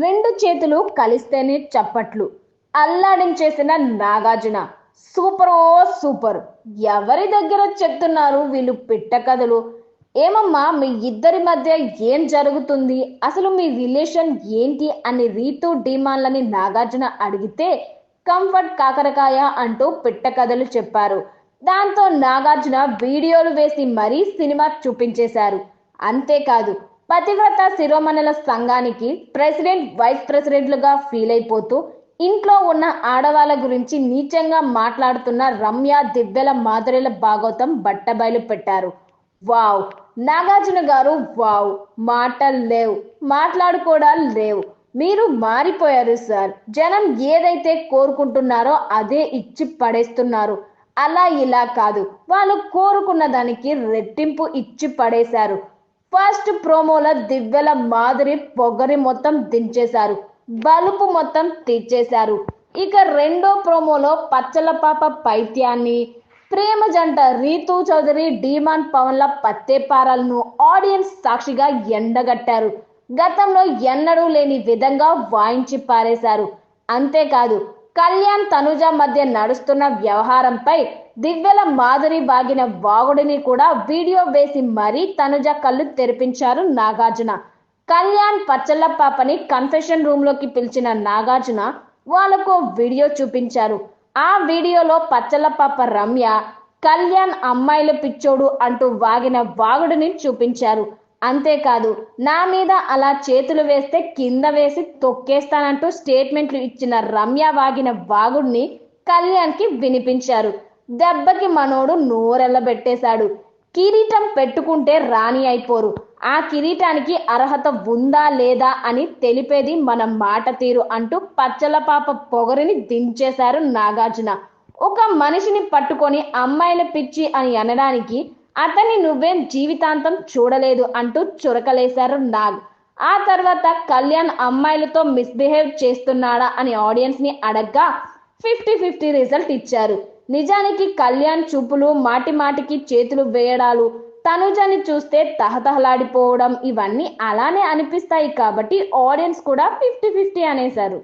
రెండు చేతులు కలిస్తేనే చప్పట్లు. అల్లాడించేసిన నాగార్జున సూపర్ ఓ సూపర్. ఎవరి దగ్గర చెప్తున్నారు వీళ్ళు పిట్ట కథలు? ఏమమ్మా మీ ఇద్దరి మధ్య ఏం జరుగుతుంది? అసలు మీ రిలేషన్ ఏంటి? అని రీతు డిమాండ్లని నాగార్జున అడిగితే కంఫర్ట్ కాకరకాయ అంటూ పిట్ట కథలు చెప్పారు. దాంతో నాగార్జున వీడియోలు వేసి మరీ సినిమా చూపించేశారు. అంతేకాదు పతివ్రత శిరోమణుల సంఘానికి ప్రెసిడెంట్ వైస్ ప్రెసిడెంట్లుగా ఫీల్ అయిపోతూ ఇంట్లో ఉన్న ఆడవాళ్ళ గురించి నీచంగా మాట్లాడుతున్న రమ్య దివ్యల మాధుర్యల భాగవతం బట్టబయలు పెట్టారు. వావ్! నాగార్జున గారు వావ్! మాటలు లేవు. మాట్లాడుకోవడాలు లేవు. మీరు మారిపోయారు సార్. జనం ఏదైతే కోరుకుంటున్నారో అదే ఇచ్చి పడేస్తున్నారు. అలా ఇలా కాదు. వాళ్ళు కోరుకున్న దానికి రెట్టింపు ఇచ్చి పడేశారు. ఫస్ట్ ప్రోమోల దివ్యల మాదిరి పొగరి మొత్తం దించేశారు. బలుపు మొత్తం తీర్చేశారు. ఇక రెండో ప్రోమోలో పచ్చల పాప పైత్యాన్ని ప్రేమ జంట రీతు చౌదరి డీమాన్ పవన్ల పత్తేపారాలను ఆడియన్స్ సాక్షిగా ఎండగట్టారు. గతంలో ఎన్నడూ లేని విధంగా వాయించి పారేశారు. అంతేకాదు కళ్యాణ్ తనుజ మధ్య నడుస్తున్న వ్యవహారంపై దివ్యల మాధురి బాగిన వాగుడిని కూడా వీడియో వేసి మరీ తనుజ కళ్ళు తెరిపించారు నాగార్జున. కళ్యాణ్ పచ్చళ్ళ పాపని కన్ఫెషన్ రూమ్లోకి పిలిచిన నాగార్జున వాళ్ళకు వీడియో చూపించారు. ఆ వీడియోలో పచ్చళ్ళ పాప రమ్య కళ్యాణ్ అమ్మాయిల పిచ్చోడు అంటూ వాగిన వాగుడిని చూపించారు. అంతేకాదు నా మీద అలా చేతులు వేస్తే కింద వేసి తొక్కేస్తానంటూ స్టేట్మెంట్లు ఇచ్చిన రమ్య వాగిన వాగుడిని కళ్యాణ్కి వినిపించారు. దెబ్బకి మనోడు నోరెళ్ళబెట్టేశాడు. కిరీటం పెట్టుకుంటే రాణి అయిపోరు. ఆ కిరీటానికి అర్హత ఉందా లేదా అని తెలిపేది మన మాట తీరు అంటూ పచ్చల పాప పొగరిని దించేశారు నాగార్జున. ఒక మనిషిని పట్టుకొని అమ్మాయిల పిచ్చి అని అనడానికి అతన్ని నువ్వేం జీవితాంతం చూడలేదు అంటూ చురకలేశారు నాగ్. ఆ తర్వాత కళ్యాణ్ అమ్మాయిలతో మిస్బిహేవ్ చేస్తున్నాడా అని ఆడియన్స్ని అడగ్గా ఫిఫ్టీ ఫిఫ్టీ రిజల్ట్ ఇచ్చారు. నిజానికి కళ్యాణ్ చూపులు మాటి మాటికి చేతులు వేయడాలు. తనుజని చూస్తే తహతహలాడిపోవడం ఇవన్నీ అలానే అనిపిస్తాయి కాబట్టి ఆడియన్స్ కూడా ఫిఫ్టీ ఫిఫ్టీ అనేశారు.